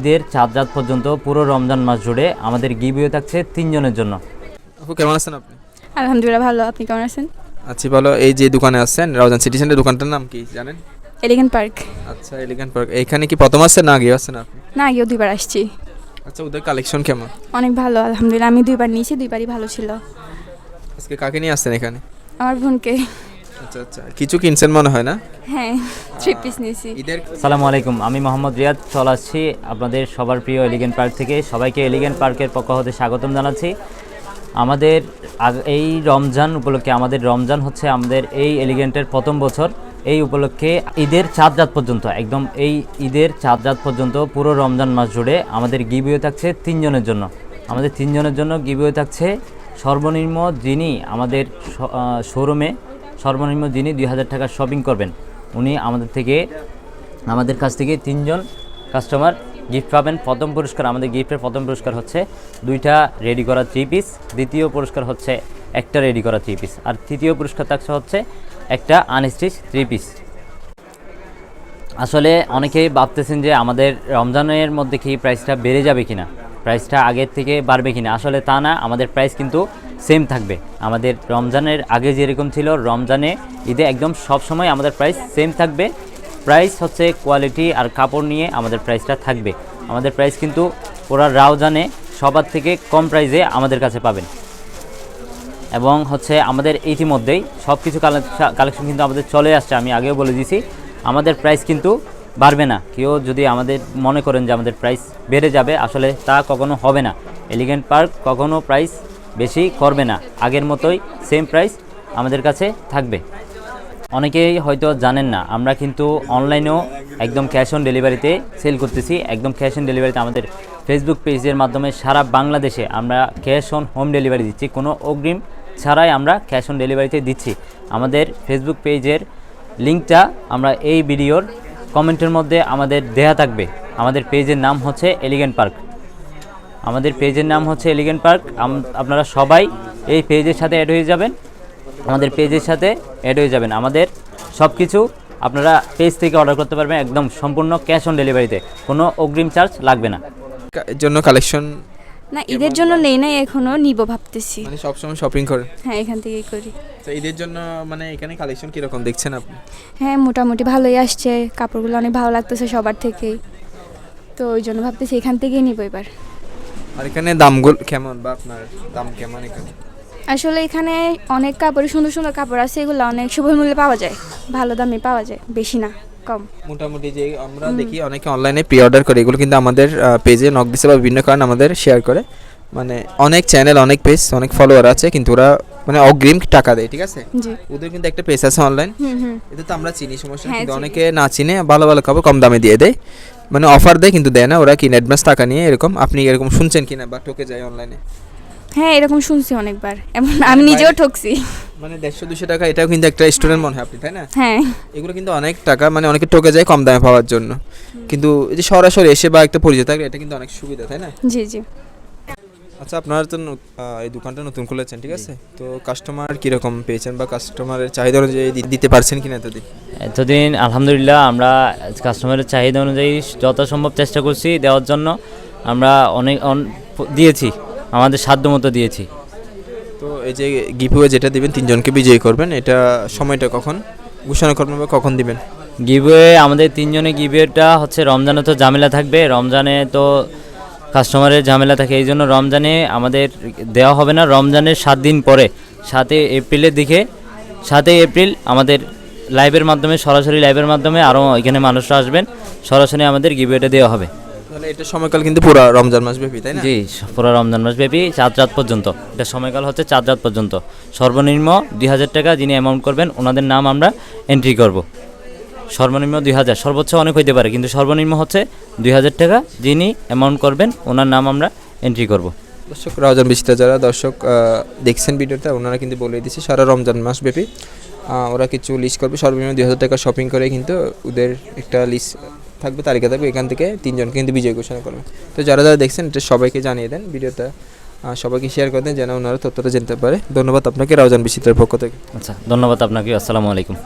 ঈদের চাঁদ রাত পর্যন্ত পুরো রমজান মাস জুড়ে আমাদের গিবিও থাকছে তিনজনের জন্য। আপু কেমন আছেন আপনি? আলহামদুলিল্লাহ ভালো। আপনি কেমন আছেন? আচ্ছা ভালো। এই যে দোকানে আছেন রাউজান সিটি সেন্টার দোকানটার নাম কি জানেন? এলিগেন্ট পার্ক আচ্ছা এলিগেন্ট পার্ক এখানে কি প্রথম আসছেন না আগে আসছেন আপনি? না আগেও দুইবার আসছি। আচ্ছা ওদের কালেকশন কেমন? অনেক ভালো আলহামদুলিল্লাহ। আমি দুইবার নিয়েছি দুইবারই ভালো ছিল। আজকে কাকে নিয়ে আসছেন এখানে? আমার বোনকে। আচ্ছা আচ্ছা। কিছু কিনছেন মনে হয় না? হ্যাঁ থ্রি পিস নিয়েছি। ঈদের সালামু আলাইকুম আমি মোহাম্মদ রিয়াদ চলে আসছি আপনাদের সবার প্রিয় এলিগেন্ট পার্ক থেকে। সবাইকে এলিগেন্ট পার্কের পক্ষ হতে স্বাগতম জানাচ্ছি। আমাদের এই রমজান উপলক্ষে আমাদের রমজান হচ্ছে আমাদের এই এলিগেন্টের প্রথম বছর। এই উপলক্ষে ঈদের চাঁদ রাত পর্যন্ত একদম এই ঈদের চাঁদ রাত পর্যন্ত পুরো রমজান মাস জুড়ে আমাদের গিবিও থাকছে তিনজনের জন্য। আমাদের তিনজনের জন্য গিবিও থাকছে সর্বনিম্ন যিনি আমাদের শোরুমে সর্বনিম্ন যিনি দুই হাজার টাকার শপিং করবেন, উনি আমাদের থেকে, আমাদের কাছ থেকে তিনজন কাস্টমার গিফট পাবেন। প্রথম পুরস্কার, আমাদের গিফটের প্রথম পুরস্কার হচ্ছে দুইটা রেডি করা থ্রি পিস দ্বিতীয় পুরস্কার হচ্ছে একটা রেডি করা থ্রি পিস আর তৃতীয় পুরস্কার থাকছে হচ্ছে একটা আনস্টিচ থ্রি পিস আসলে অনেকেই ভাবতেছেন যে আমাদের রমজানের মধ্যে কি প্রাইসটা বেড়ে যাবে কিনা প্রাইসটা আগের থেকে বাড়বে কিনা। আসলে তা না, আমাদের প্রাইস কিন্তু সেম থাকবে। আমাদের রমজানের আগে যেরকম ছিল, রমজানে ঈদে একদম সব সময় আমাদের প্রাইস সেম থাকবে। প্রাইস হচ্ছে কোয়ালিটি আর কাপড় নিয়ে আমাদের প্রাইসটা থাকবে। আমাদের প্রাইস কিন্তু ওরা রাউজানে সবার থেকে কম প্রাইসে আমাদের কাছে পাবেন। এবং হচ্ছে আমাদের ইতিমধ্যেই সব কিছু কালেকশন কিন্তু আমাদের চলে আসছে। আমি আগেও বলে দিয়েছি, আমাদের প্রাইস কিন্তু বাড়বে না। কেউ যদি আমাদের মনে করেন যে আমাদের প্রাইস বেড়ে যাবে, আসলে তা কখনো হবে না। এলিগেন্ট পার্ক কখনো প্রাইস বেশি করবে না। আগের মতোই সেম প্রাইস আমাদের কাছে থাকবে। অনেকেই হয়তো জানেন না, আমরা কিন্তু অনলাইনেও একদম ক্যাশ অন ডেলিভারিতে সেল করতেছি। একদম ক্যাশ অন ডেলিভারিতে আমাদের ফেসবুক পেজের মাধ্যমে সারা বাংলাদেশে আমরা ক্যাশ অন হোম ডেলিভারি দিচ্ছি। কোনো অগ্রিম ছাড়াই আমরা ক্যাশ অন ডেলিভারিতে দিচ্ছি। আমাদের ফেসবুক পেজের লিঙ্কটা আমরা এই ভিডিওর কমেন্টের মধ্যে আমাদের দেয়া থাকবে। আমাদের পেজের নাম হচ্ছে এলিগেন্ট পার্ক আমাদের পেজের নাম হচ্ছে এলিগেন্ট পার্ক আপনারা সবাই এই পেজের সাথে অ্যাড হয়ে যাবেন। আমাদের পেজের সাথে অ্যাড হয়ে যাবেন। আমাদের সব কিছু আপনারা পেজ থেকে অর্ডার করতে পারবেন একদম সম্পূর্ণ ক্যাশ অন ডেলিভারিতে কোনো অগ্রিম চার্জ লাগবে না। এর জন্য কালেকশন না ঈদের জন্য নেই নাই এখনও নিব ভাবতেছি। মানে সবসময় শপিং করেন হ্যাঁ এখান থেকেই করি। তো ঈদের জন্য মানে এখানে কালেকশন কীরকম দেখছেন আপনি? হ্যাঁ মোটামুটি ভালোই আসছে। কাপড়গুলো অনেক ভালো লাগতেছে সবার থেকেই। তো ওই জন্য ভাবতেছি এখান থেকেই নিব এবার। আর এখানে দামগুলো কেমন বা আপনার দাম কেমন এখানে? আসলে এখানে অনেক কাপড় সুন্দর সুন্দর কাপড় আছে এগুলো অনেক শুভ মূল্যে পাওয়া যায়। ভালো দামে পাওয়া যায় বেশি না কম। মোটামুটি যে আমরা দেখি অনেকে অনলাইনে প্রি অর্ডার করে এগুলো কিন্তু আমাদের পেজে নক দিছে বা বিভিন্ন কারণে আমাদের শেয়ার করে। মানে অনেক চ্যানেল অনেক পেজ অনেক ফলোয়ার আছে কিন্তু ওরা মানে অগ্রিম টাকা দেয় ঠিক আছে? ওদের কিন্তু একটা পেজ আছে অনলাইন এটা তো আমরা চিনি সমস্যা হ্যাঁ, কিন্তু অনেকে না চিনে ভালো ভালো খাবার কম দামে দিয়ে দেয়। মানে অফার দেয় কিন্তু দেয় না ওরা কিনে অ্যাডভান্স টাকা নিয়ে এরকম আপনি এরকম শুনছেন কিনা বা ঠকে যায় অনলাইনে হ্যাঁ এরকম শুনছি অনেকবার। এমন আমি নিজেও ঠকছি। মানে দেড়শো দুশো টাকা এটাও কিন্তু একটা স্টুডেন্ট মনে হয় আপনি তাই না? হ্যাঁ। এগুলো কিন্তু অনেক টাকা মানে অনেকে ঠকে যায় কম দামে পাওয়ার জন্য। কিন্তু এই যে সরাসরি এসে বা একটা পরিচয় থাকলে এটা কিন্তু অনেক সুবিধা তাই না? জি জি। আচ্ছা আপনারা তো এই দোকানটা নতুন খুলেছেন ঠিক আছে? তো কাস্টমার কীরকম পেয়েছেন বা কাস্টমারের চাহিদা অনুযায়ী দিতে পারছেন কিনা এতদিন? এতদিন আলহামদুলিল্লাহ আমরা কাস্টমারের চাহিদা অনুযায়ী যথাসম্ভব চেষ্টা করছি দেওয়ার জন্য। আমরা অনেক অন- দিয়েছি আমাদের সাধ্য মতো দিয়েছি। তো এই যে গিফুয়ে যেটা দিবেন তিনজনকে বিজয়ী করবেন এটা সময়টা কখন? ঘোষণা করবেন বা কখন দিবেন? গিভওয়ে আমাদের তিনজনে গিভওয়েটা হচ্ছে রমজানে তো ঝামেলা থাকবে। রমজানে তো কাস্টমারের ঝামেলা থাকে এই জন্য রমজানে আমাদের দেওয়া হবে না। রমজানের সাত দিন পরে সাতই এপ্রিলের দিকে সাতই এপ্রিল আমাদের লাইভের মাধ্যমে সরাসরি লাইভের মাধ্যমে আরও এখানে মানুষরা আসবেন। সরাসরি আমাদের গিভওয়েটা দেওয়া হবে। এটা সময়কাল কিন্তু পুরো রমজান মাস ব্যাপী তাই না? জি পুরো রমজান মাস ব্যাপী চাঁদ রাত পর্যন্ত। এটা সময়কাল হচ্ছে চাঁদ রাত পর্যন্ত। সর্বনিম্ন দুই হাজার টাকা যিনি অ্যামাউন্ট করবেন ওনাদের নাম আমরা এন্ট্রি করব। সর্বনিম্ন দুই হাজার। সর্বোচ্চ অনেক হইতে পারে কিন্তু সর্বনিম্ন হচ্ছে দুই হাজার টাকা যিনি অ্যামাউন্ট করবেন ওনার নাম আমরা এন্ট্রি করব। দর্শক রমজান বিচিতা যারা দর্শক দেখছেন ভিডিওটা ওনারা কিন্তু বলে দিচ্ছে সারা রমজান মাস ব্যাপী ওরা কিছু লিস্ট করবে সর্বনিম্ন দুই হাজার টাকা শপিং করে কিন্তু ওদের একটা লিস্ট থাকবে তালিকা থাকবে এখান থেকে তিনজনকে কিন্তু বিজয় ঘোষণা করবে। তো যারা যারা দেখছেন এটা সবাইকে জানিয়ে দেন ভিডিওটা সবাইকে শেয়ার করে দেন যেন ওনারা তথ্যটা জানতে পারে। ধন্যবাদ আপনাকে রাউজান বিচিত্রের পক্ষ থেকে। আচ্ছা ধন্যবাদ আপনাকে আসসালামু আলাইকুম।